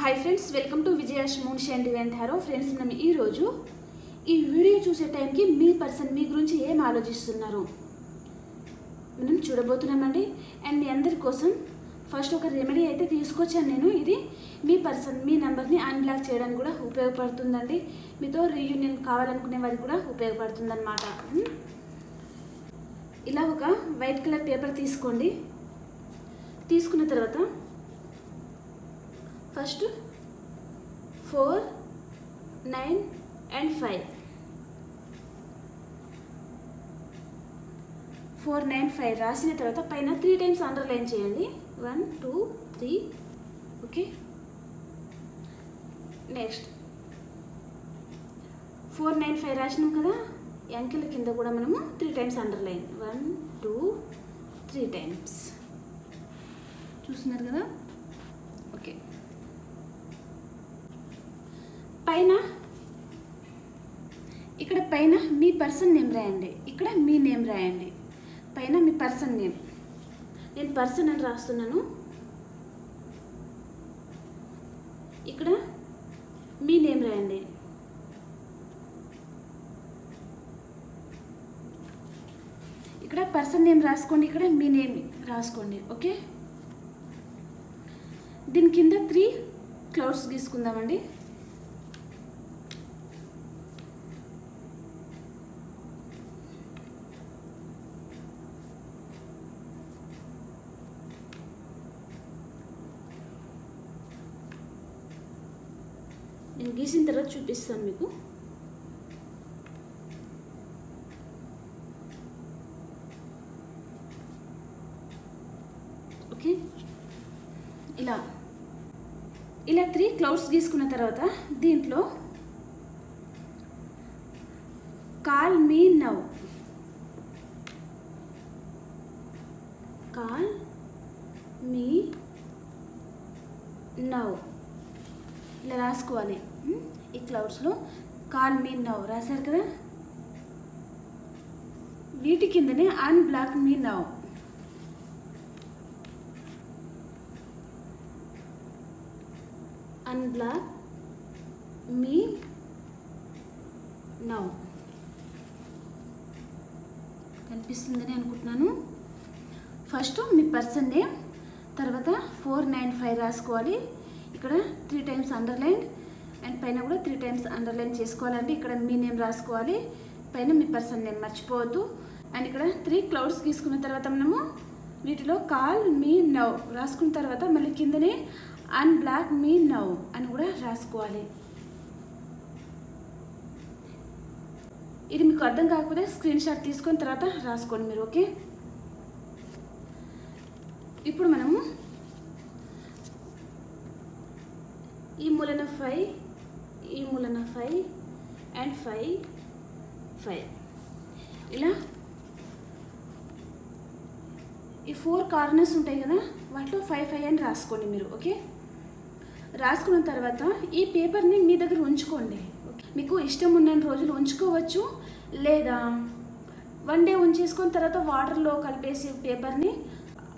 Hi friends welcome to విజయాష్ మూన్ షెండ్ వెంటారో ఫ్రెండ్స్ మనం ఈరోజు ఈ వీడియో చూసే టైంకి మీ పర్సన్ మీ గురించి ఏం ఆలోచిస్తున్నారు? మనం చూడబోతున్నామండి. అండ్ మీ అందరి కోసం ఫస్ట్ ఒక రెమెడీ అయితే తీసుకొచ్చాను నేను. ఇది మీ పర్సన్ మీ నెంబర్ని అన్బ్లాక్ చేయడానికి కూడా ఉపయోగపడుతుందండి. మీతో రీయూనియన్ కావాలనుకునే వారికి కూడా ఉపయోగపడుతుందన్నమాట. Hmm? ఇలా ఒక వైట్ కలర్ పేపర్ తీసుకోండి. తీసుకున్న తర్వాత first four nine and five. Four nine five రాసిన తర్వాత పైన త్రీ టైమ్స్ అండర్లైన్ చేయండి. One two three. Okay? Next. Four nine five రాసినాం కదా? అంకెల కింద కూడా మనము three times underline. One two three times. చూస్తున్నారు కదా ఓకే పైన? ఇక్కడ పైన మీ పర్సన్ నేమ్ రాయండి. ఇక్కడ మీ నేమ్ రాయండి. పైన మీ పర్సన్ నేమ్. నేను పర్సన్ అని రాస్తున్నాను. ఇక్కడ మీ నేమ్ రాయండి. ఇక్కడ పర్సన్ నేమ్ రాసుకోండి. ఇక్కడ మీ నేమ్ రాసుకోండి. ఓకే? దీని కింద త్రీ క్లౌడ్స్ గీసుకుందామండి. నేను గీసిన తర్వాత చూపిస్తాను మీకు. ఓకే? ఇలా. ఇలా త్రీ క్లౌడ్స్ గీసుకున్న తర్వాత దీంట్లో call me now call me now ఇలా రాసుకోవాలి ఉమ్, ఈ క్లౌడ్స్లో కాల్ మీ నవ్ రాశారు కదా వీటి కిందనే unblock me now unblock me now కనిపిస్తుందని అనుకుంటున్నాను. ఫస్ట్ మీ పర్సన్ నేమ్ తర్వాత ఫోర్ నైన్ ఫైవ్ రాసుకోవాలి. ఇక్కడ త్రీ టైమ్స్ అండర్లైన్ అండ్ పైన కూడా త్రీ టైమ్స్ అండర్లైన్ చేసుకోవాలంటే ఇక్కడ మీ నేమ్ రాసుకోవాలి. పైన మీ పర్సన్ నేమ్ మర్చిపోవద్దు. అండ్ ఇక్కడ త్రీ క్లౌడ్స్ తీసుకున్న తర్వాత మనము వీటిలో కాల్ మీ నవ్ రాసుకున్న తర్వాత మళ్ళీ కిందనే అన్బ్లాక్ మీ నవ్ అని కూడా రాసుకోవాలి. ఇది మీకు అర్థం కాకపోతే స్క్రీన్ షాట్ తీసుకున్న తర్వాత రాసుకోండి మీరు ఓకే ఇప్పుడు మనము ఈ మూలన ఫైవ్ ఈ మూలన ఫైవ్ అండ్ ఫైవ్ ఫైవ్ ఇలా ఈ ఫోర్ కార్నర్స్ ఉంటాయి కదా వాటిలో ఫైవ్ ఫైవ్ అని రాసుకోండి మీరు ఓకే? రాసుకున్న తర్వాత ఈ పేపర్ని మీ దగ్గర ఉంచుకోండి మీకు ఇష్టం ఉన్న రోజులు ఉంచుకోవచ్చు లేదా వన్ డే ఉంచేసుకున్న తర్వాత వాటర్లో కలిపేసి పేపర్ని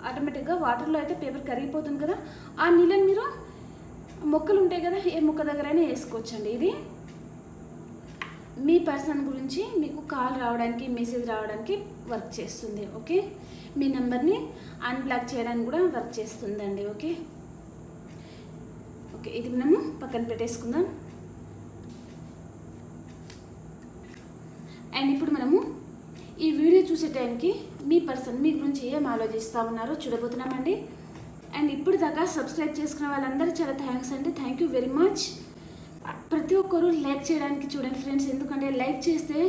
ఆటోమేటిక్గా వాటర్లో అయితే పేపర్ కరిగిపోతుంది కదా ఆ నీళ్ళని మీరు మొక్కలు ఉంటాయి కదా ఏ మొక్క దగ్గరైనా వేసుకోవచ్చండి ఇది. మీ పర్సన్ గురించి మీకు కాల్ రావడానికి మెసేజ్ రావడానికి వర్క్ చేస్తుంది ఓకే? మీ నెంబర్ని అన్బ్లాక్ చేయడానికి కూడా వర్క్ చేస్తుందండి ఓకే? ఓకే ఇది మనము పక్కన పెట్టేసుకుందాం. అండ్ ఇప్పుడు మనము ఈ వీడియో చూసే టైంకి మీ పర్సన్ మీ గురించి ఏం ఆలోచిస్తూ ఉన్నారో చూడబోతున్నామండి. అండ్ ఇప్పుడు దాకా సబ్స్క్రైబ్ చేసుకున్న వాళ్ళందరూ చాలా థ్యాంక్స్ అండి. థ్యాంక్ యూ వెరీ మచ్ ప్రతి ఒక్కరు లైక్ చేయడానికి చూడండి ఫ్రెండ్స్ ఎందుకంటే లైక్ చేస్తే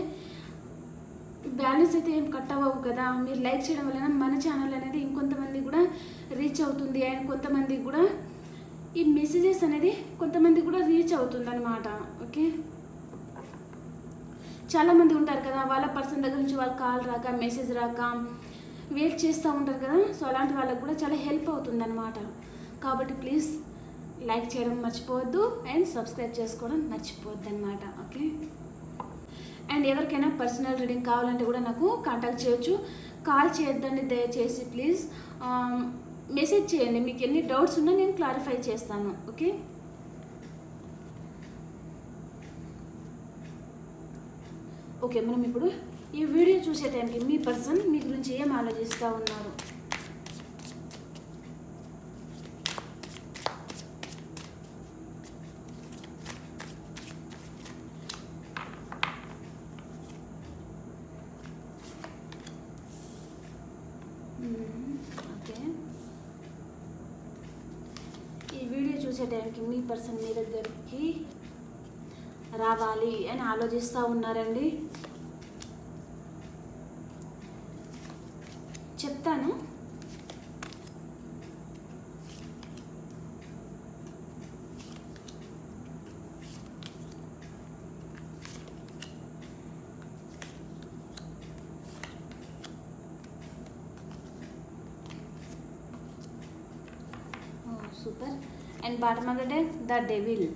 బ్యాలెన్స్ అయితే ఏం కట్ అవ్వవు కదా. మీరు లైక్ చేయడం వలన మన ఛానల్ అనేది ఇంకొంతమంది కూడా రీచ్ అవుతుంది. అండ్ కొంతమందికి కూడా ఈ మెసేజెస్ అనేది కొంతమంది కూడా రీచ్ అవుతుంది అనమాట ఓకే? చాలామంది ఉంటారు కదా వాళ్ళ పర్సన్ దగ్గర నుంచి వాళ్ళ కాల్ రాక మెసేజ్ రాక వెయిట్ చేస్తూ ఉంటారు కదా. సో అలాంటి వాళ్ళకి కూడా చాలా హెల్ప్ అవుతుంది అనమాట కాబట్టి ప్లీజ్ లైక్ చేయడం మర్చిపోవద్దు. అండ్ సబ్స్క్రైబ్ చేసుకోవడం మర్చిపోవద్దు అనమాట ఓకే? అండ్ ఎవరికైనా పర్సనల్ రీడింగ్ కావాలంటే కూడా నాకు కాంటాక్ట్ చేయొచ్చు. కాల్ చేయొద్దండి దయచేసి ప్లీజ్. మెసేజ్ చేయండి మీకు ఎన్ని డౌట్స్ ఉన్నా నేను క్లారిఫై చేస్తాను ఓకే? ఓకే మనం ఇప్పుడు ఈ వీడియో చూసే టైంకి మీ పర్సన్ మీ గురించి ఏం ఆలోచిస్తూ ఉన్నారు? వచ్చే టైంకి మీ పర్సన్ మీ దగ్గరికి రావాలి అని ఆలోచిస్తూ ఉన్నారండి చెప్తాను super and bottom of the day the devil.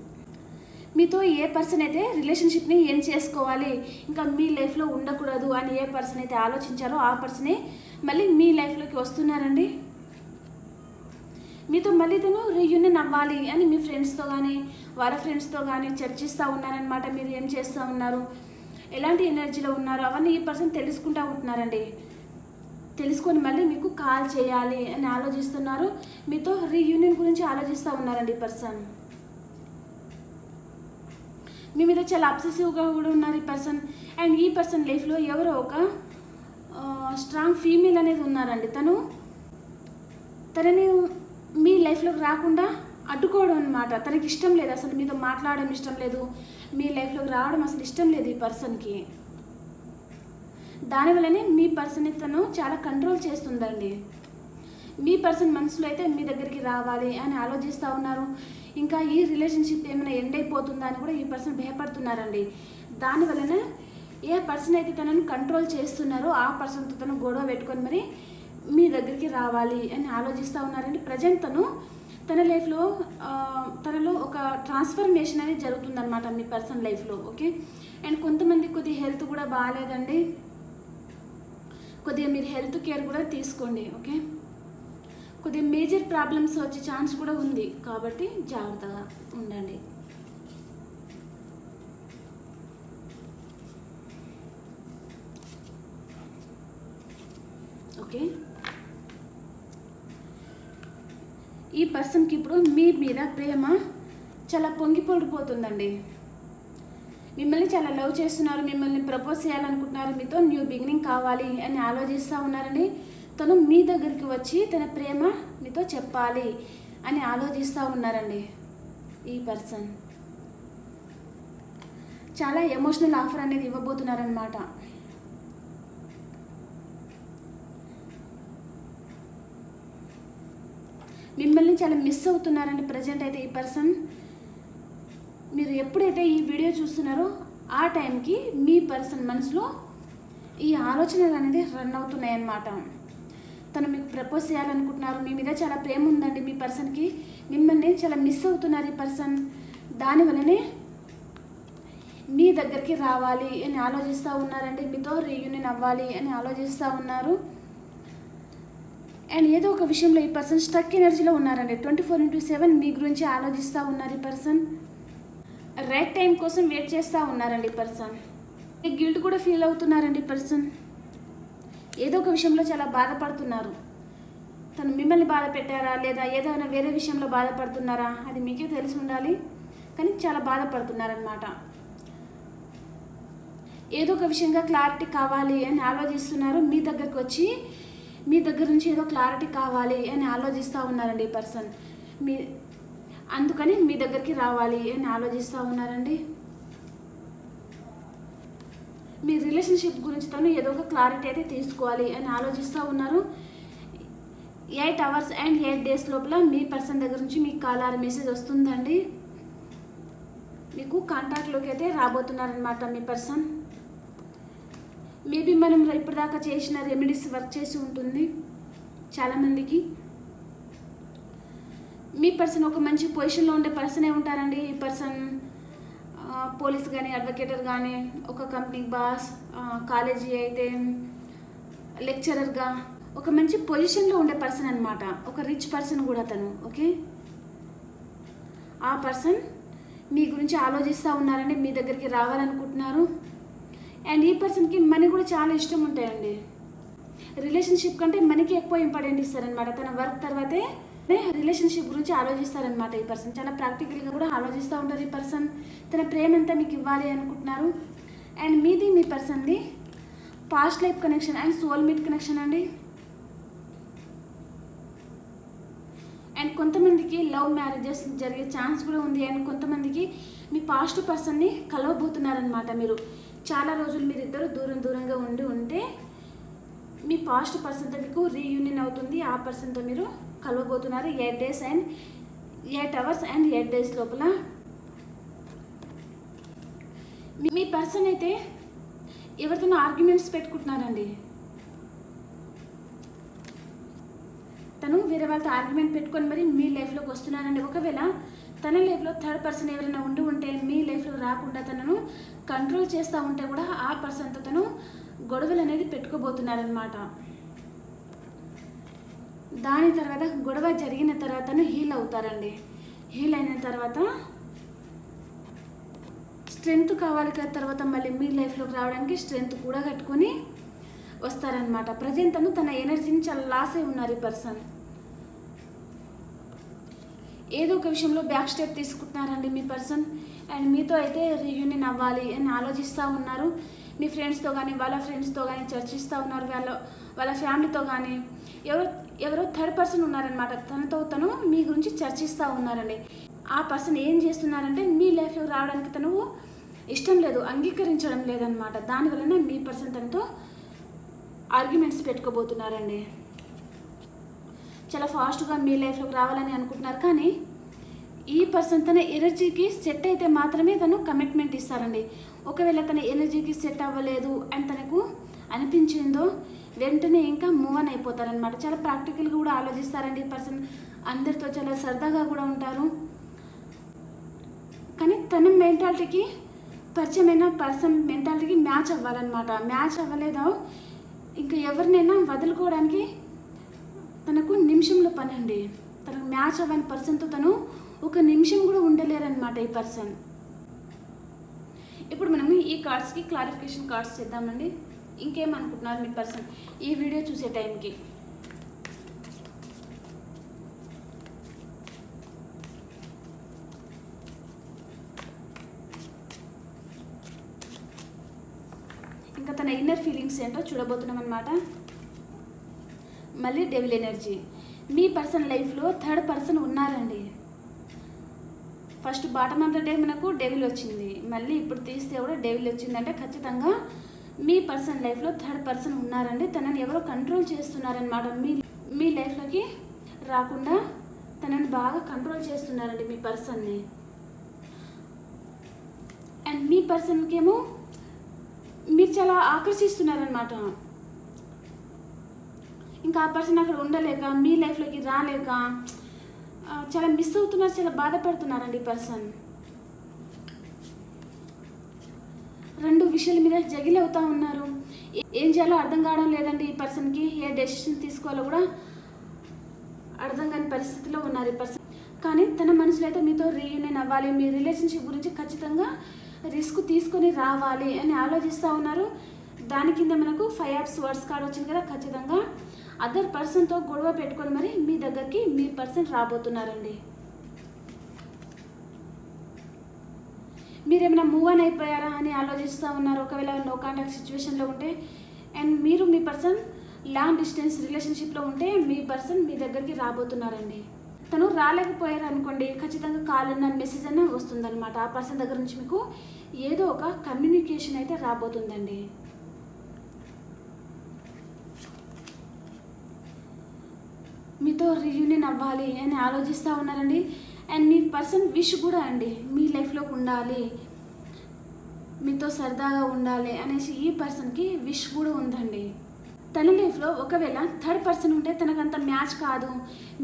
మీతో ఏ పర్సన్ అయితే రిలేషన్షిప్ని ఏం చేసుకోవాలి ఇంకా మీ లైఫ్లో ఉండకూడదు అని ఏ పర్సన్ అయితే ఆలోచించారో ఆ పర్సనే మళ్ళీ మీ లైఫ్లోకి వస్తున్నారండి. మీతో మళ్ళీ తను రీయూనియన్ అవ్వాలి అని మీ ఫ్రెండ్స్తో కానీ వాళ్ళ ఫ్రెండ్స్తో కానీ చర్చిస్తూ ఉన్నారనమాట మీరు ఏం చేస్తూ ఉన్నారు? ఎలాంటి ఎనర్జీలో ఉన్నారు? అవన్నీ ఈ పర్సన్ తెలుసుకుంటూ ఉంటున్నారండి. తెలుసుకొని మళ్ళీ మీకు కాల్ చేయాలి అని ఆలోచిస్తున్నారు. మీతో రీయూనియన్ గురించి ఆలోచిస్తూ ఉన్నారండి ఈ పర్సన్ మీ మీద చాలా అబ్సెసివ్గా కూడా ఉన్నారు ఈ పర్సన్ అండ్ ఈ పర్సన్ లైఫ్లో ఎవరో ఒక స్ట్రాంగ్ ఫీమేల్ అనేది ఉన్నారండి. తను తనని మీ లైఫ్లోకి రాకుండా అడ్డుకోవడం అనమాట తనకి ఇష్టం లేదు. అసలు మీతో మాట్లాడడం ఇష్టం లేదు. మీ లైఫ్లోకి రావడం అసలు ఇష్టం లేదు ఈ పర్సన్కి దానివల్లనే మీ పర్సన్ తను చాలా కంట్రోల్ చేస్తుందండి. మీ పర్సన్ మనసులో అయితే మీ దగ్గరికి రావాలి అని ఆలోచిస్తూ ఉన్నారు. ఇంకా ఈ రిలేషన్షిప్ ఏమైనా ఎండ్ అయిపోతుందా అని కూడా ఈ పర్సన్ భయపడుతున్నారండి. దానివలన ఏ పర్సన్ అయితే తనను కంట్రోల్ చేస్తున్నారో ఆ పర్సన్తో తను గొడవ పెట్టుకొని మరి మీ దగ్గరికి రావాలి అని ఆలోచిస్తూ ఉన్నారండి. ప్రజెంట్ తను తన లైఫ్లో తనలో ఒక ట్రాన్స్ఫర్మేషన్ అనేది జరుగుతుందన్నమాట మీ పర్సన్ లైఫ్లో ఓకే అండ్ కొంతమంది కొద్ది హెల్త్ కూడా బాగాలేదండి. కొద్దిగా మీరు హెల్త్ కేర్ కూడా తీసుకోండి ఓకే కొద్దిగా మేజర్ ప్రాబ్లమ్స్ వచ్చే ఛాన్స్ కూడా ఉంది కాబట్టి జాగ్రత్తగా ఉండండి. ఓకే ఈ పర్సన్కి ఇప్పుడు మీ మీద ప్రేమ చాలా పొంగి పొడిపోతుందండి మిమ్మల్ని చాలా లవ్ చేస్తున్నారు మిమ్మల్ని ప్రపోజ్ చేయాలనుకుంటున్నారు మీతో న్యూ బిగినింగ్ కావాలి అని ఆలోచిస్తూ ఉన్నారని తను మీ దగ్గరికి వచ్చి తన ప్రేమ మీతో చెప్పాలి అని ఆలోచిస్తూ ఉన్నారండి ఈ పర్సన్ చాలా ఎమోషనల్ ఆఫర్ అనేది ఇవ్వబోతున్నారనమాట మిమ్మల్ని చాలా మిస్ అవుతున్నారండి ప్రజెంట్ అయితే ఈ పర్సన్ మీరు ఎప్పుడైతే ఈ వీడియో చూస్తున్నారో ఆ టైంకి మీ పర్సన్ మనసులో ఈ ఆలోచనలు అనేది రన్ అవుతున్నాయి అన్నమాట తను మీకు ప్రపోజ్ చేయాలనుకుంటున్నారు మీ మీద చాలా ప్రేమ ఉందండి మీ పర్సన్కి. మిమ్మల్ని చాలా మిస్ అవుతున్నారు ఈ పర్సన్. దానివల్లనే మీ దగ్గరికి రావాలి అని ఆలోచిస్తూ ఉన్నారండి. మీతో రీయూనియన్ అవ్వాలి అని ఆలోచిస్తూ ఉన్నారు. అండ్ ఏదో ఒక విషయంలో ఈ పర్సన్ స్టక్ ఎనర్జీలో ఉన్నారండి. ట్వంటీ ఫోర్ ఇంటూ సెవెన్ మీ గురించి ఆలోచిస్తూ ఉన్నారు ఈ పర్సన్. రైట్ టైం కోసం వెయిట్ చేస్తూ ఉన్నారండి పర్సన్ గిల్ట్ కూడా ఫీల్ అవుతున్నారండి పర్సన్ ఏదో ఒక విషయంలో చాలా బాధపడుతున్నారు. తను మిమ్మల్ని బాధ పెట్టారా? లేదా ఏదైనా వేరే విషయంలో బాధపడుతున్నారా? అది మీకే తెలిసి ఉండాలి. కానీ చాలా బాధపడుతున్నారనమాట ఏదో ఒక విషయంగా క్లారిటీ కావాలి అని ఆలోచిస్తున్నారు. మీ దగ్గరకు వచ్చి మీ దగ్గర నుంచి ఏదో క్లారిటీ కావాలి అని ఆలోచిస్తూ ఉన్నారండి ఈ పర్సన్ మీ అందుకని మీ దగ్గరికి రావాలి అని ఆలోచిస్తూ ఉన్నారండి. మీ రిలేషన్షిప్ గురించి తను ఏదో ఒక క్లారిటీ అయితే తీసుకోవాలి అని ఆలోచిస్తూ ఉన్నారు. Eight hours and eight days లోపల మీ పర్సన్ దగ్గర నుంచి మీకు కాల్ ఆర్ మెసేజ్ వస్తుందండి. మీకు కాంటాక్ట్లోకి అయితే రాబోతున్నారనమాట మీ పర్సన్. మేబీ మనం ఇప్పటిదాకా చేసిన రెమెడీస్ వర్క్ చేసి ఉంటుంది. చాలామందికి మీ పర్సన్ ఒక మంచి పొజిషన్లో ఉండే పర్సనే ఉంటారండి? ఈ పర్సన్ పోలీస్ కానీ అడ్వకేటర్ కానీ ఒక కంపెనీ బాస్ కాలేజీ అయితే లెక్చరర్గా ఒక మంచి పొజిషన్లో ఉండే పర్సన్ అనమాట ఒక రిచ్ పర్సన్ కూడా తను ఓకే? ఆ పర్సన్ మీ గురించి ఆలోచిస్తూ ఉన్నారని మీ దగ్గరికి రావాలనుకుంటున్నారు. అండ్ ఈ పర్సన్కి మనీ కూడా చాలా ఇష్టం ఉంటాయండి. రిలేషన్షిప్ కంటే మనకి ఎక్కువ ఇంపార్టెంట్ ఇస్తారనమాట తన వర్క్ తర్వాతే రిలేషన్షిప్ గురించి ఆలోచిస్తారనమాట ఈ పర్సన్ చాలా ప్రాక్టికల్గా కూడా ఆలోచిస్తూ ఉంటారు ఈ పర్సన్ తన ప్రేమ ఎంత మీకు ఇవ్వాలి అనుకుంటున్నారు? అండ్ మీది మీ పర్సన్ది past life connection and soul meet connection అండి. అండ్ కొంతమందికి లవ్ మ్యారేజెస్ జరిగే ఛాన్స్ కూడా ఉంది. అండ్ కొంతమందికి మీ పాస్ట్ పర్సన్ని కలవబోతున్నారనమాట మీరు. చాలా రోజులు మీరు ఇద్దరు దూరం దూరంగా ఉండి ఉంటే మీ పాస్ట్ పర్సన్తో మీకు రీయూనియన్ అవుతుంది. ఆ పర్సన్తో మీరు కలవబోతున్నారు. Eight days and eight hours and eight days లోపల మీ- పర్సన్ అయితే ఎవరితోనో ఆర్గ్యుమెంట్స్ పెట్టుకుంటున్నారండి. తను వేరే వాళ్ళతో ఆర్గ్యుమెంట్ పెట్టుకొని మరి మీ లైఫ్లోకి వస్తున్నారండి. ఒకవేళ తన లైఫ్లో థర్డ్ పర్సన్ ఎవరైనా ఉండి ఉంటే మీ లైఫ్లో రాకుండా తనను కంట్రోల్ చేస్తూ ఉంటే కూడా ఆ పర్సన్తో తను గొడవలు అనేది పెట్టుకోబోతున్నారనమాట దాని తర్వాత గొడవ జరిగిన తర్వాత హీల్ అవుతారండి. హీల్ అయిన తర్వాత స్ట్రెంగ్త్ కావాలి కదా తర్వాత మళ్ళీ మీ లైఫ్లోకి రావడానికి స్ట్రెంగ్త్ కూడా కట్టుకొని వస్తారనమాట ప్రజెంట్ తను తన ఎనర్జీని చాలా లాస్ అయి ఉన్నారు ఈ పర్సన్. ఏదో ఒక విషయంలో బ్యాక్ స్టెప్ తీసుకుంటున్నారండి మీ పర్సన్. అండ్ మీతో అయితే రీయూనియన్ అవ్వాలి అని ఆలోచిస్తూ ఉన్నారు. మీ ఫ్రెండ్స్తో కానీ వాళ్ళ ఫ్రెండ్స్తో కానీ చర్చిస్తూ ఉన్నారు. వాళ్ళ వాళ్ళ ఫ్యామిలీతో కానీ ఎవరో ఎవరో థర్డ్ పర్సన్ ఉన్నారనమాట తనతో తను మీ గురించి చర్చిస్తూ ఉన్నారండి. ఆ పర్సన్ ఏం చేస్తున్నారంటే మీ లైఫ్లో రావడానికి తను ఇష్టం లేదు అంగీకరించడం లేదనమాట దానివలన మీ పర్సన్ తనతో ఆర్గ్యుమెంట్స్ పెట్టుకోబోతున్నారండి. చాలా ఫాస్ట్గా మీ లైఫ్లోకి రావాలని అనుకుంటున్నారు కానీ ఈ పర్సన్ తన ఎనర్జీకి సెట్ అయితే మాత్రమే తను కమిట్మెంట్ ఇస్తారండి. ఒకవేళ తన ఎనర్జీకి సెట్ అవ్వలేదు అని తనకు అనిపించిందో వెంటనే ఇంకా మూవ్ అని అయిపోతారనమాట చాలా ప్రాక్టికల్గా కూడా ఆలోచిస్తారండి ఈ పర్సన్ అందరితో చాలా సరదాగా కూడా ఉంటారు. కానీ తన మెంటాలిటీకి పరిచయమైన పర్సన్ మెంటాలిటీకి మ్యాచ్ అవ్వాలన్నమాట. మ్యాచ్ అవ్వలేదో? ఇంకా ఎవరినైనా వదులుకోవడానికి తనకు నిమిషంలో పని అండి. తనకు మ్యాచ్ అవ్వని పర్సన్తో తను ఒక నిమిషం కూడా ఉండలేరనమాట ఈ పర్సన్ ఇప్పుడు మనం ఈ కార్డ్స్కి క్లారిఫికేషన్ కార్డ్స్ చేద్దామండి. ఇంకేమనుకుంటున్నారు మీ పర్సన్? ఈ వీడియో చూసే టైంకి. ఇంకా తన ఇన్నర్ ఫీలింగ్స్ ఏంటో చూడబోతున్నాం అనమాట మళ్ళీ డెవిల్ ఎనర్జీ మీ పర్సన్ లైఫ్లో థర్డ్ పర్సన్ ఉన్నారండి. First bottom of the day మనకు డెవిల్ వచ్చింది. మళ్ళీ ఇప్పుడు తీస్తే కూడా డెవిల్ వచ్చిందంటే ఖచ్చితంగా మీ పర్సన్ లైఫ్లో థర్డ్ పర్సన్ ఉన్నారండి. తనని ఎవరో కంట్రోల్ చేస్తున్నారనమాట మీ మీ లైఫ్లోకి రాకుండా తనని బాగా కంట్రోల్ చేస్తున్నారండి మీ పర్సన్ని. అండ్ మీ పర్సన్కి ఏమో మీరు చాలా ఆకర్షిస్తున్నారనమాట ఇంకా ఆ పర్సన్ అక్కడ ఉండలేక మీ లైఫ్లోకి రాలేక చాలా మిస్ అవుతున్నారు చాలా బాధపడుతున్నారండి ఈ పర్సన్. రెండు విషయాల మీద జగిల్ అవుతా ఉన్నారు. ఏం చేయాలో అర్థం కావడం లేదండి ఈ పర్సన్కి. ఏ డెసిషన్ తీసుకోవాలో కూడా అర్థం కాని పరిస్థితిలో ఉన్నారు ఈ పర్సన్. కానీ తన మనసులో అయితే మీతో రీయూనియన్ అవ్వాలి మీ రిలేషన్షిప్ గురించి ఖచ్చితంగా రిస్క్ తీసుకొని రావాలి అని ఆలోచిస్తూ ఉన్నారు. దాని కింద మనకు ఫైవ్ యాప్స్ వర్డ్స్ కార్డ్ వచ్చింది కదా ఖచ్చితంగా. అదర్ పర్సన్తో గొడవ పెట్టుకొని మరి మీ దగ్గరికి మీ పర్సన్ రాబోతున్నారండి. మీరేమైనా మూవ్ అని అయిపోయారా అని ఆలోచిస్తూ ఉన్నారు. ఒకవేళ నో కాంటాక్ట్ సిచ్యువేషన్లో ఉంటే అండ్ మీరు మీ పర్సన్ లాంగ్ డిస్టెన్స్ రిలేషన్షిప్లో ఉంటే మీ పర్సన్ మీ దగ్గరికి రాబోతున్నారండి. తను రాలేకపోయారు అనుకోండి ఖచ్చితంగా కాల్ అన్న మెసేజ్ అన్న వస్తుందన్నమాట. ఆ పర్సన్ దగ్గర నుంచి మీకు ఏదో ఒక కమ్యూనికేషన్ అయితే రాబోతుందండి. మీతో రీయూనియన్ అవ్వాలి అని ఆలోచిస్తూ ఉన్నారండి. అండ్ మీ పర్సన్ విష్ కూడా అండి మీ లైఫ్లో ఉండాలి మీతో సరదాగా ఉండాలి అనేసి ఈ పర్సన్కి విష్ కూడా ఉందండి. తన లైఫ్లో ఒకవేళ థర్డ్ పర్సన్ ఉంటే తనకు అంత మ్యాచ్ కాదు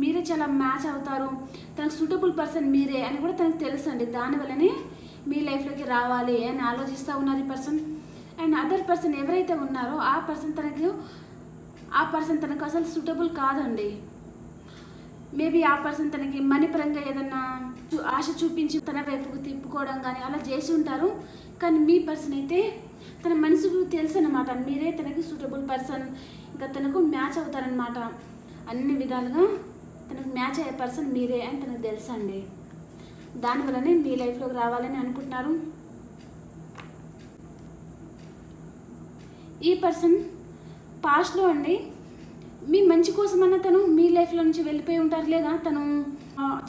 మీరే చాలా మ్యాచ్ అవుతారు తనకు సూటబుల్ పర్సన్ మీరే అని కూడా తనకు తెలుసు అండి. దానివల్లనే మీ లైఫ్లోకి రావాలి అని ఆలోచిస్తూ ఉన్నారు ఈ పర్సన్ అండ్ అదర్ పర్సన్ ఎవరైతే ఉన్నారో ఆ పర్సన్ తనకు ఆ పర్సన్ తనకు అసలు సూటబుల్ కాదండి. మేబీ ఆ పర్సన్ తనకి మనీ పరంగా ఏదన్నా చూ- ఆశ చూపించి తన వైపుకు తిప్పుకోవడం కానీ అలా చేసి ఉంటారు. కానీ మీ పర్సన్ అయితే తన మనసుకు తెలుసు అనమాట మీరే తనకి సూటబుల్ పర్సన్. ఇంకా తనకు మ్యాచ్ అవుతారనమాట అన్ని విధాలుగా తనకు మ్యాచ్ అయ్యే పర్సన్ మీరే అని తనకు తెలుసు అండి దానివల్లనే మీ లైఫ్లోకి రావాలని అనుకుంటున్నారు. ఈ పర్సన్ పాస్ట్లో అండి. మీ మంచి కోసమన్నా తను మీ లైఫ్లో నుంచి వెళ్ళిపోయి ఉంటారు లేదా? తను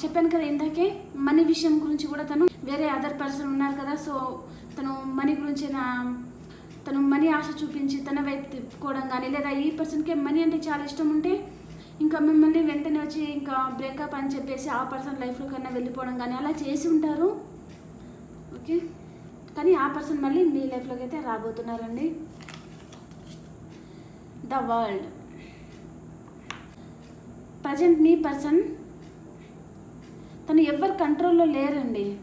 చెప్పాను కదా ఇందాకే మనీ విషయం గురించి కూడా తను వేరే అదర్ పర్సన్ ఉన్నారు కదా సో తను మనీ గురించి నా తను మనీ ఆశ చూపించి తన వైపు తిప్పుకోవడం కానీ లేదా ఈ పర్సన్కే మనీ అంటే చాలా ఇష్టం ఉంటే ఇంకా మిమ్మల్ని వెంటనే వచ్చి ఇంకా బ్రేకప్ అని చెప్పేసి ఆ పర్సన్ లైఫ్లో కన్నా వెళ్ళిపోవడం కానీ అలా చేసి ఉంటారు. ఓకే కానీ ఆ పర్సన్ మళ్ళీ మీ లైఫ్లోకి అయితే రాబోతున్నారండి. ద వరల్డ్ ప్రజెంట్ మీ పర్సన్? తను ఎవరి కంట్రోల్లో లేరండి.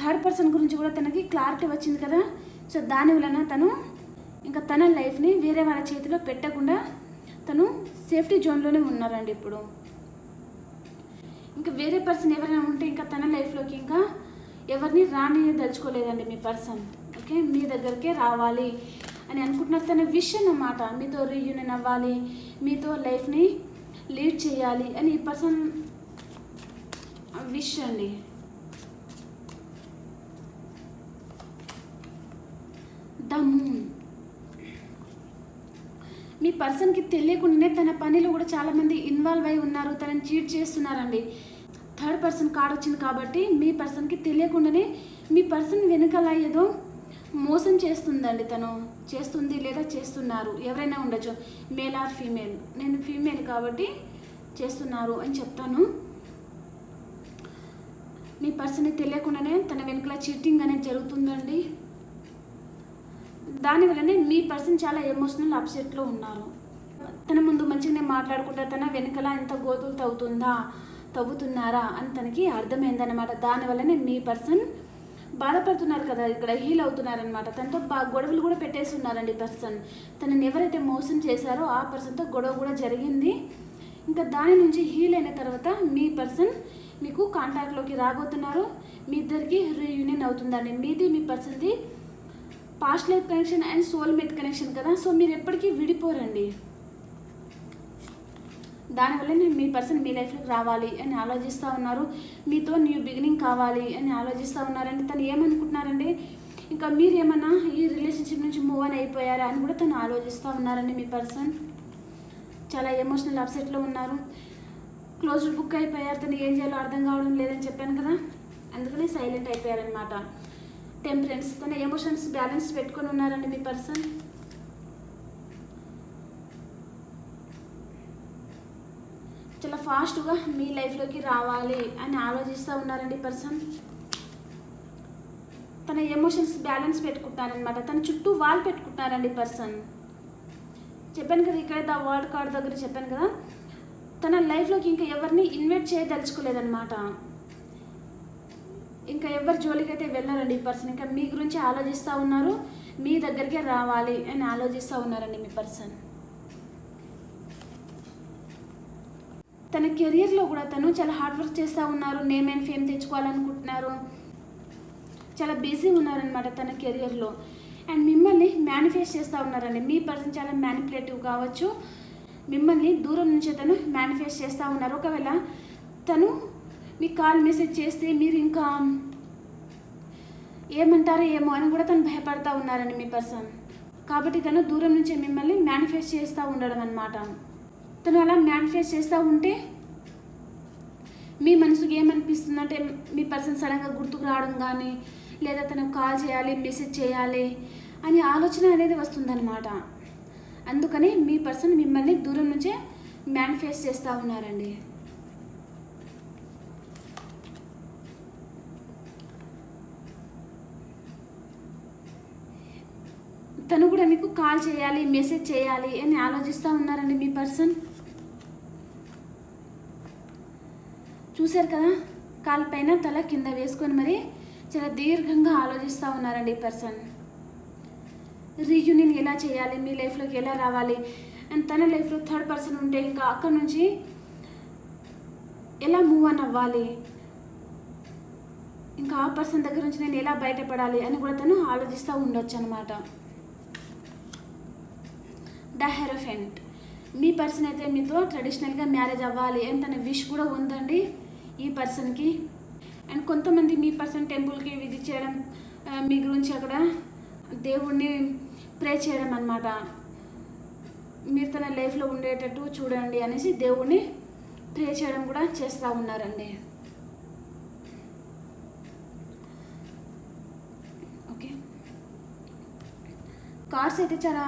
థర్డ్ పర్సన్ గురించి కూడా తనకి క్లారిటీ వచ్చింది కదా. సో దాని వలన తను ఇంకా తన లైఫ్ని వేరే వాళ్ళ చేతిలో పెట్టకుండా తను సేఫ్టీ జోన్లోనే ఉన్నారండి ఇప్పుడు. ఇంకా వేరే పర్సన్ ఎవరైనా ఉంటే ఇంకా తన లైఫ్లోకి ఇంకా ఎవరిని రాని దలుచుకోలేదండి మీ పర్సన్. ఓకే? మీ దగ్గరికే రావాలి అని అనుకుంటున్నారు. తన విష్ అన్నమాట. మీతో రీయూనియన్ అవ్వాలి. మీతో లైఫ్ని లీడ్ చేయాలి అని ఈ పర్సన్ విష్ అండి. The moon. మీ పర్సన్కి తెలియకుండానే తన పనిలో కూడా చాలామంది ఇన్వాల్వ్ అయి ఉన్నారు తనని చీట్ చేస్తున్నారండి. థర్డ్ పర్సన్ కార్డ్ వచ్చింది కాబట్టి మీ పర్సన్కి తెలియకుండానే మీ పర్సన్ వెనకాల ఏదో మోసం చేస్తుందండి తను. చేస్తుంది లేదా చేస్తున్నారు. ఎవరైనా ఉండొచ్చు. Male or female. నేను ఫీమేల్ కాబట్టి చేస్తున్నారు అని చెప్తాను. మీ పర్సన్ని తెలియకుండానే తన వెనుకల చీటింగ్ అనేది జరుగుతుందండి. దానివల్లనే మీ పర్సన్ చాలా ఎమోషనల్ అప్సెట్లో ఉన్నారు. తన ముందు మంచిగానే మాట్లాడుకుంటా తన వెనుకల ఎంత గోతులు తవ్వుతుందా తవ్వుతున్నారా అని తనకి అర్థమైందనమాట దానివల్లనే మీ పర్సన్ బాధపడుతున్నారు కదా ఇక్కడ హీల్ అవుతున్నారనమాట తనతో బా గొడవలు కూడా పెట్టేసి ఉన్నారండి పర్సన్ తనని ఎవరైతే మోసం చేశారో ఆ పర్సన్తో గొడవ కూడా జరిగింది. ఇంకా దాని నుంచి హీల్ అయిన తర్వాత మీ పర్సన్ మీకు కాంటాక్ట్లోకి రాబోతున్నారు. మీ ఇద్దరికి రీయూనియన్ అవుతుందండి. మీది మీ పర్సన్ది past life connection and soulmate connection కదా. సో మీరు ఎప్పటికీ విడిపోరండి. దానివల్ల నేను మీ పర్సన్ మీ లైఫ్లోకి రావాలి అని ఆలోచిస్తూ ఉన్నారు. మీతో న్యూ బిగినింగ్ కావాలి అని ఆలోచిస్తూ ఉన్నారండి. తను ఏమనుకుంటున్నారండి ఇంకా మీరేమన్నా ఈ రిలేషన్షిప్ నుంచి మూవ్ అని అయిపోయారా? అని కూడా తను ఆలోచిస్తూ ఉన్నారండి మీ పర్సన్. చాలా ఎమోషనల్ అప్సెట్లో ఉన్నారు. క్లోజ్డ్ బుక్ అయిపోయారు. తను ఏం చేయాలో అర్థం కావడం లేదని చెప్పాను కదా? అందుకనే సైలెంట్ అయిపోయారనమాట టెంపరెన్స్ తన ఎమోషన్స్ బ్యాలెన్స్ పెట్టుకొని ఉన్నారండి మీ పర్సన్. చాలా ఫాస్ట్గా మీ లైఫ్లోకి రావాలి అని ఆలోచిస్తూ ఉన్నారండి పర్సన్. తన ఎమోషన్స్ బ్యాలెన్స్ పెట్టుకుంటారనమాట తన చుట్టూ వాల్ పెట్టుకుంటారండి పర్సన్. చెప్పాను కదా ఇక్కడ ద వరల్డ్ కార్డ్ దగ్గర చెప్పాను కదా. తన లైఫ్లోకి ఇంకా ఎవరిని ఇన్వైట్ చేయదలుచుకోలేదనమాట ఇంకా ఎవరి జోలికి అయితే వెళ్ళారండి ఈ పర్సన్? ఇంకా మీ గురించి ఆలోచిస్తూ ఉన్నారు మీ దగ్గరికే రావాలి అని ఆలోచిస్తూ ఉన్నారండి మీ పర్సన్. తన కెరియర్లో కూడా తను చాలా హార్డ్ వర్క్ చేస్తూ ఉన్నారు. నేమ్ అండ్ ఫేమ్ తెచ్చుకోవాలనుకుంటున్నారు. చాలా బిజీ ఉన్నారనమాట తన కెరియర్లో అండ్ మిమ్మల్ని మేనిఫెస్ట్ చేస్తూ ఉన్నారండి. మీ పర్సన్ చాలా మ్యానిపులేటివ్ కావచ్చు. మిమ్మల్ని దూరం నుంచి తను మేనిఫెస్ట్ చేస్తూ ఉన్నారు. ఒకవేళ తను మీకు కాల్ మెసేజ్ చేస్తే మీరు ఇంకా ఏమంటారో ఏమో అని కూడా తను భయపడతా ఉన్నారండి మీ పర్సన్ కాబట్టి తను దూరం నుంచి మిమ్మల్ని మేనిఫెస్ట్ చేస్తూ ఉండడం అనమాట తను అలా మేనిఫెస్ట్ చేస్తూ ఉంటే మీ మనసుకి ఏమనిపిస్తుందంటే మీ పర్సన్ సడన్గా గుర్తుకు రావడం కానీ లేదా తనకు కాల్ చేయాలి మెసేజ్ చేయాలి అనే ఆలోచన అనేది వస్తుందన్నమాట. అందుకని మీ పర్సన్ మిమ్మల్ని దూరం నుంచే మేనిఫెస్ట్ చేస్తూ ఉన్నారండి. తను కూడా మీకు కాల్ చేయాలి మెసేజ్ చేయాలి అని ఆలోచిస్తూ ఉన్నారండి మీ పర్సన్ చూశారు కదా? కాల్ పైన తల కింద వేసుకొని మరి చాలా దీర్ఘంగా ఆలోచిస్తూ ఉన్నారండి ఈ పర్సన్. రీయూనియన్ ఎలా చేయాలి? మీ లైఫ్లోకి ఎలా రావాలి? అండ్ తన లైఫ్లో థర్డ్ పర్సన్ ఉంటే ఇంకా అక్కడ నుంచి ఎలా మూవ్ అన్ అవ్వాలి? ఇంకా ఆ పర్సన్ దగ్గర నుంచి నేను ఎలా బయటపడాలి అని కూడా తను ఆలోచిస్తూ ఉండొచ్చు అనమాట ద హెరోఫెంట్. మీ పర్సన్ అయితే మీతో ట్రెడిషనల్గా మ్యారేజ్ అవ్వాలి అని తన విష్ కూడా ఉందండి. ఈ పర్సన్కి. అండ్ కొంతమంది మీ పర్సన్ టెంపుల్కి విజిట్ చేయడం మీ గురించి అక్కడ దేవుణ్ణి ప్రే చేయడం అనమాట మీరు తన లైఫ్లో ఉండేటట్టు చూడండి అనేసి దేవుణ్ణి ప్రే చేయడం కూడా చేస్తూ ఉన్నారండి. ఓకే. కార్డ్స్ అయితే చాలా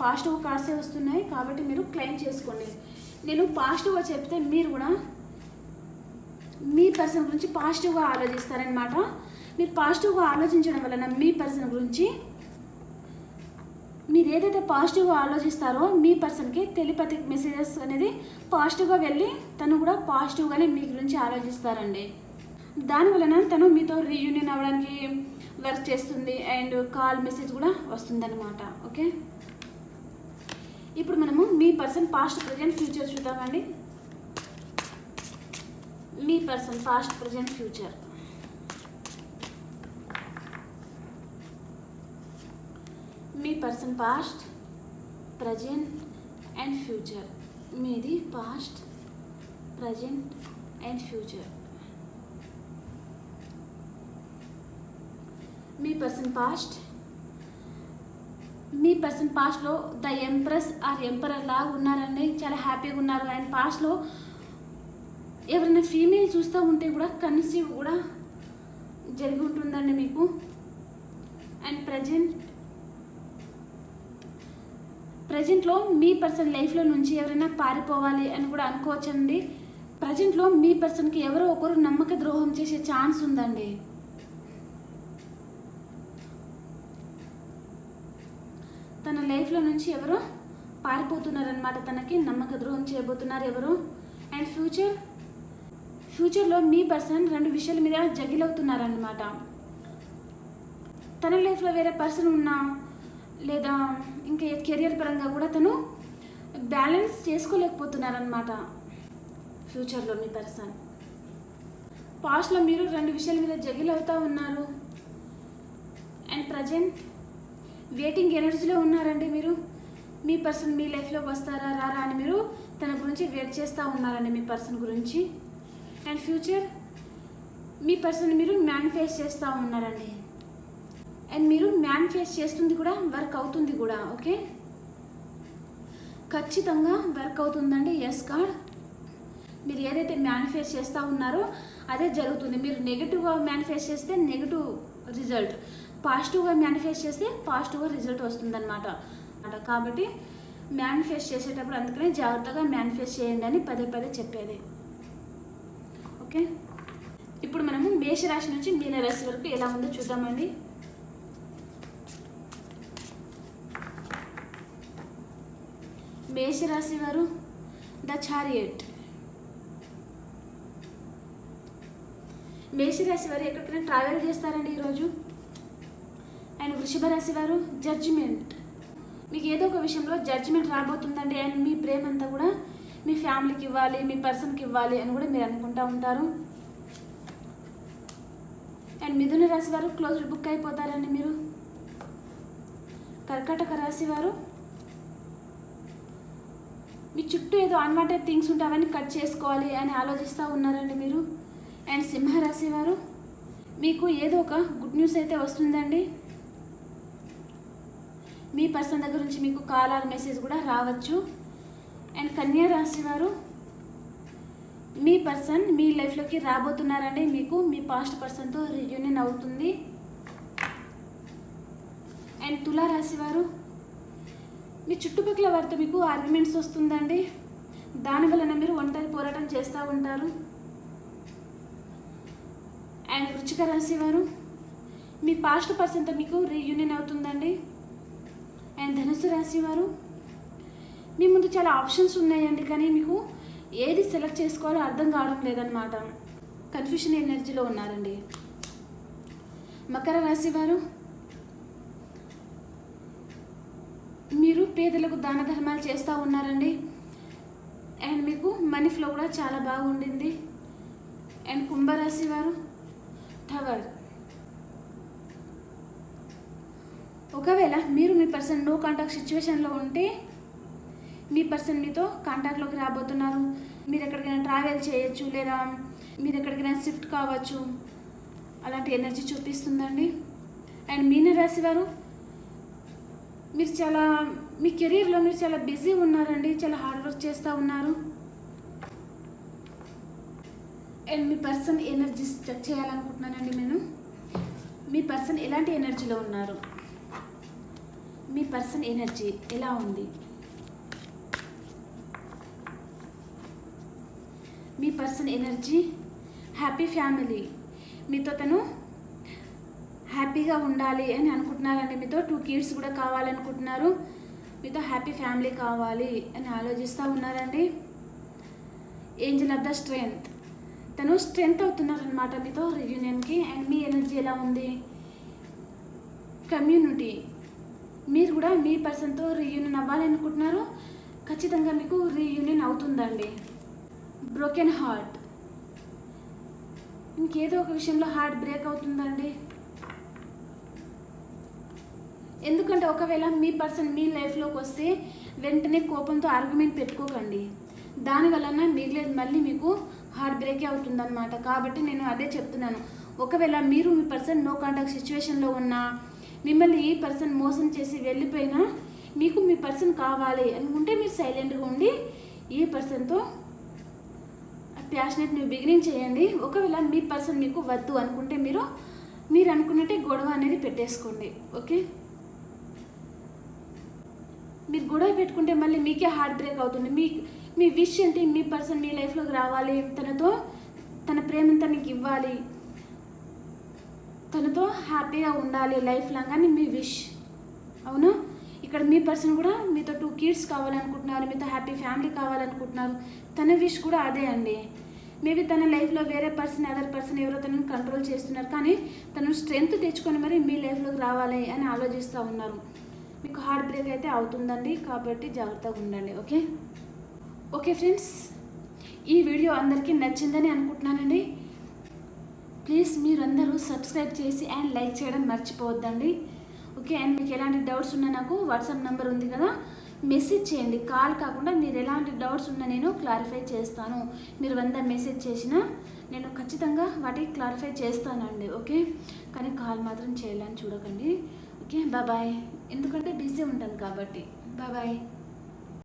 పాజిటివ్ కార్డ్సే వస్తున్నాయి కాబట్టి మీరు క్లెయిమ్ చేసుకోండి. నేను పాజిటివ్గా చెప్తే మీరు కూడా మీ పర్సన్ గురించి పాజిటివ్గా ఆలోచిస్తారనమాట మీరు పాజిటివ్గా ఆలోచించడం వలన మీ పర్సన్ గురించి మీరు ఏదైతే పాజిటివ్గా ఆలోచిస్తారో మీ పర్సన్కి టెలిపతిక్ మెసేజెస్ అనేది పాజిటివ్గా వెళ్ళి తను కూడా పాజిటివ్గానే మీ గురించి ఆలోచిస్తారండి. దాని వలన తను మీతో రీయూనియన్ అవ్వడానికి వర్క్ చేస్తుంది అండ్ కాల్ మెసేజ్ కూడా వస్తుందన్నమాట. ఓకే ఇప్పుడు మనము మీ పర్సన్ పాస్ట్ ప్రజెంట్ ఫ్యూచర్ చూద్దామండి. మీ person past present future me person past present and future మీది పాస్ట్ ప్రజెంట్ అండ్ ఫ్యూచర్ మీ పర్సన్ పాస్ట్ మీ పర్సన్ పాస్ట్లో ద ఎంప్రెస్ ఆర్ ఎంపరర్ లాగా ఉన్నారండి. చాలా హ్యాపీగా ఉన్నారు. అండ్ పాస్ట్లో ఎవరైనా ఫీమేల్ చూస్తూ ఉంటే కూడా కన్సీవ్ కూడా జరిగి ఉంటుందండి మీకు. అండ్ ప్రజెంట్ ప్రజెంట్లో మీ పర్సన్ లైఫ్లో నుంచి ఎవరైనా పారిపోవాలి అని కూడా అనుకోవచ్చండి. ప్రజెంట్లో మీ పర్సన్కి ఎవరో ఒకరు నమ్మక ద్రోహం చేసే ఛాన్స్ ఉందండి. తన లైఫ్లో నుంచి ఎవరో పారిపోతున్నారనమాట తనకి నమ్మక ద్రోహం చేయబోతున్నారు ఎవరు. అండ్ ఫ్యూచర్ ఫ్యూచర్లో మీ పర్సన్ రెండు విషయాల మీద జగిల్ అవుతున్నారనమాట తన లైఫ్లో వేరే పర్సన్ ఉన్నా లేదా ఇంకా కెరియర్ పరంగా కూడా తను బ్యాలెన్స్ చేసుకోలేకపోతున్నారనమాట ఫ్యూచర్లో మీ పర్సన్. పాస్ట్లో మీరు రెండు విషయాల మీద జగిల్ అవుతూ ఉన్నారు. అండ్ ప్రజెంట్ వెయిటింగ్ ఎనర్జీలో ఉన్నారండి మీరు. మీ పర్సన్ మీ లైఫ్లోకి వస్తారా రారా అని మీరు తన గురించి వెయిట్ చేస్తూ ఉన్నారండి మీ పర్సన్ గురించి. అండ్ ఫ్యూచర్ మీ పర్సన్ మీరు మేనిఫెస్ట్ చేస్తూ ఉన్నారండి. అండ్ మీరు మేనిఫెస్ట్ చేస్తుంది కూడా వర్క్ అవుతుంది కూడా ఓకే ఖచ్చితంగా వర్క్ అవుతుందండి ఎస్ కార్డ్ మీరు ఏదైతే మేనిఫెస్ట్ చేస్తూ ఉన్నారో అదే జరుగుతుంది. మీరు నెగిటివ్గా మేనిఫెస్ట్ చేస్తే నెగిటివ్ రిజల్ట్ పాజిటివ్గా మేనిఫెస్ట్ చేస్తే పాజిటివ్గా రిజల్ట్ వస్తుందన్నమాట. అట కాబట్టి మేనిఫెస్ట్ చేసేటప్పుడు అందుకనే జాగ్రత్తగా మేనిఫెస్ట్ చేయండి అని పదే పదే చెప్పేది. ఓకే. ఇప్పుడు మనము మేషరాశి నుంచి మీనరాశి వరకు ఎలా ఉందో చూద్దామండి. మేషరాశి వారు ద చారియట్. మేషరాశి వారు ఎక్కడికైనా ట్రావెల్ చేస్తారండి ఈరోజు? అండ్ వృషభ రాశి వారు జడ్జిమెంట్ మీకు ఏదో ఒక విషయంలో జడ్జిమెంట్ రాబోతుందండి అండ్ మీ ప్రేమ అంతా కూడా మీ ఫ్యామిలీకి ఇవ్వాలి మీ పర్సన్కి ఇవ్వాలి అని కూడా మీరు అనుకుంటూ ఉంటారు. అండ్ మిథున రాశి వారు క్లోజ్డ్ బుక్ అయిపోతారండి మీరు. కర్కాటక రాశి వారు మీ చుట్టూ ఏదో అన్వాంటెడ్ థింగ్స్ ఉంటే అవన్నీ కట్ చేసుకోవాలి అని ఆలోచిస్తూ ఉన్నారండి మీరు. అండ్ సింహరాశి వారు మీకు ఏదో ఒక గుడ్ న్యూస్ అయితే వస్తుందండి. మీ పర్సన్ దగ్గర నుంచి మీకు కాల్ ఆర్ మెసేజ్ కూడా రావచ్చు. అండ్ కన్యా రాశి వారు మీ పర్సన్ మీ లైఫ్లోకి రాబోతున్నారండి మీకు మీ పాస్ట్ పర్సన్తో రియూనియన్ అవుతుంది. అండ్ తులా రాశి వారు మీ చుట్టుపక్కల వారితో మీకు ఆర్గ్యుమెంట్స్ వస్తుందండి. దాని వలన మీరు ఒంటరి పోరాటం చేస్తూ ఉంటారు. అండ్ వృచ్చిక రాశి వారు మీ పాస్ట్ పర్సన్తో మీకు రీయూనియన్ అవుతుందండి. అండ్ ధనుసు రాశి వారు మీ ముందు చాలా ఆప్షన్స్ ఉన్నాయండి కానీ మీకు ఏది సెలెక్ట్ చేసుకోవాలో అర్థం కావడం లేదనమాట కన్ఫ్యూషన్ ఎనర్జీలో ఉన్నారండి. మకర రాశి వారు మీరు పేదలకు దాన ధర్మాలు చేస్తూ ఉన్నారండి. అండ్ మీకు మనీ ఫ్లో కూడా చాలా బాగుండింది. అండ్ కుంభరాశి వారు టవర్ ఒకవేళ మీరు మీ పర్సన్ నో కాంటాక్ట్ సిచ్యువేషన్లో ఉంటే మీ పర్సన్ మీతో కాంటాక్ట్లోకి రాబోతున్నారు. మీరు ఎక్కడికైనా ట్రావెల్ చేయొచ్చు లేదా మీరు ఎక్కడికైనా షిఫ్ట్ కావచ్చు. అలాంటి ఎనర్జీ చూపిస్తుందండి. అండ్ మీనే రాశి వారు మీరు చాలా మీ కెరీర్లో మీరు చాలా బిజీ ఉన్నారండి చాలా హార్డ్ వర్క్ చేస్తూ ఉన్నారు. అండ్ మీ పర్సన్ ఎనర్జీస్ చెక్ చేయాలనుకుంటున్నానండి నేను. మీ పర్సన్ ఎలాంటి ఎనర్జీలో ఉన్నారు? మీ పర్సన్ ఎనర్జీ ఎలా ఉంది? మీ పర్సన్ ఎనర్జీ హ్యాపీ ఫ్యామిలీ. మీతో తను హ్యాపీగా ఉండాలి అని అనుకుంటున్నారండి. మీతో టూ కిడ్స్ కూడా కావాలనుకుంటున్నారు. మీతో హ్యాపీ ఫ్యామిలీ కావాలి అని ఆలోచిస్తూ ఉన్నారండి. Angel of the strength. తను స్ట్రెంగ్త్ అవుతున్నారనమాట మీతో రియూనియన్కి. అండ్ మీ ఎనర్జీ ఎలా ఉంది? కమ్యూనిటీ. మీరు కూడా మీ పర్సన్తో రీయూనియన్ అవ్వాలనుకుంటున్నారు. ఖచ్చితంగా మీకు రీయూనియన్ అవుతుందండి. Broken heart. ఇంకేదో ఒక విషయంలో హార్ట్ బ్రేక్ అవుతుందండి. ఎందుకంటే ఒకవేళ మీ పర్సన్ మీ లైఫ్లోకి వస్తే వెంటనే కోపంతో ఆర్గ్యుమెంట్ పెట్టుకోకండి. దాని వలన మిగిలేదు మళ్ళీ మీకు హార్ట్ బ్రేకే అవుతుందన్నమాట. కాబట్టి నేను అదే చెప్తున్నాను. ఒకవేళ మీరు మీ పర్సన్ నో కాంటాక్ట్ సిచ్యువేషన్లో ఉన్నా మిమ్మల్ని ఈ పర్సన్ మోసం చేసి వెళ్ళిపోయినా మీకు మీ పర్సన్ కావాలి అనుకుంటే మీరు సైలెంట్గా ఉండి ఈ పర్సన్తో ప్యాషనెట్ న్యూ బిగినింగ్ చేయండి. ఒకవేళ మీ పర్సన్ మీకు వద్దు అనుకుంటే మీరు మీరు అనుకున్నట్టే గొడవ అనేది పెట్టేసుకోండి. ఓకే? మీరు గొడవ పెట్టుకుంటే మళ్ళీ మీకే హార్ట్ బ్రేక్ అవుతుంది. మీ మీ విష్ ఏంటి? మీ పర్సన్ మీ లైఫ్లోకి రావాలి. తనతో తన ప్రేమను తనకి ఇవ్వాలి. తనతో హ్యాపీగా ఉండాలి. లైఫ్ లాంగ్ అని మీ విష్ అవునా? ఇక్కడ మీ పర్సన్ కూడా మీతో టూ కిడ్స్ కావాలనుకుంటున్నారు మీతో హ్యాపీ ఫ్యామిలీ కావాలనుకుంటున్నారు. తన విష్ కూడా అదే అండి. మేబీ తన లైఫ్లో వేరే పర్సన్ అదర్ పర్సన్ ఎవరో తనను కంట్రోల్ చేస్తున్నారు కానీ తను స్ట్రెంగ్త్ తెచ్చుకొని మరి మీ లైఫ్లోకి రావాలి అని ఆలోచిస్తూ ఉన్నారు. మీకు హార్ట్ బ్రేక్ అయితే అవుతుందండి కాబట్టి జాగ్రత్తగా ఉండండి ఓకే ఓకే ఫ్రెండ్స్ ఈ వీడియో అందరికీ నచ్చిందని అనుకుంటున్నానండి. ప్లీజ్ మీరందరూ సబ్స్క్రైబ్ చేసి అండ్ లైక్ చేయడం మర్చిపోవద్దండి. ఓకే అండ్ మీకు ఎలాంటి డౌట్స్ ఉన్నా నాకు వాట్సాప్ నెంబర్ ఉంది కదా మెసేజ్ చేయండి. కాల్ కాకుండా మీరు ఎలాంటి డౌట్స్ ఉన్నా నేను క్లారిఫై చేస్తాను. మీరు వంద మెసేజ్ చేసినా నేను ఖచ్చితంగా వాటికి క్లారిఫై చేస్తానండి ఓకే? కానీ కాల్ మాత్రం చేయాలని చూడకండి ఓకే? బాబాయ్ ఎందుకంటే బిజీ ఉంటాను కాబట్టి. బాబాయ్